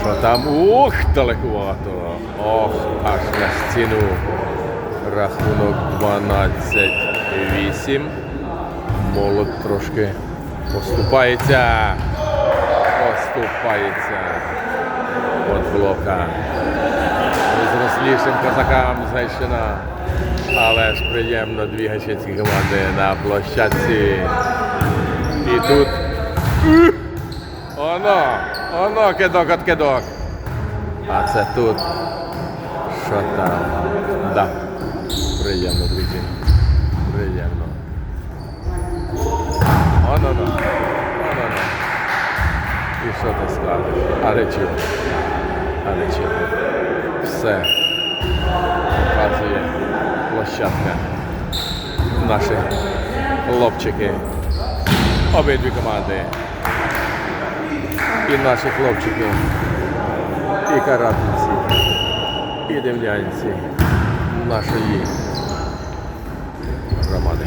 Що там? Ух, далекувато. Ох, аж на стіну. Рахунок 12-8. Молот трошки поступається. Поступається. От блока. Зрослішим козакам Знайщина. Але ж приємно дві гачецькі команди на площадці. І тут. Оно! Оно кидок от кидок. А це тут. Що там? Да. Приємно, друзі. Приємно. Оно-но. Оно-но. І що ти скажеш? Чого? Але чого? Все показує площадка. Наші хлопчики. Обидві команди і наші хлопчики, і каратниці, і демлянці нашої громади.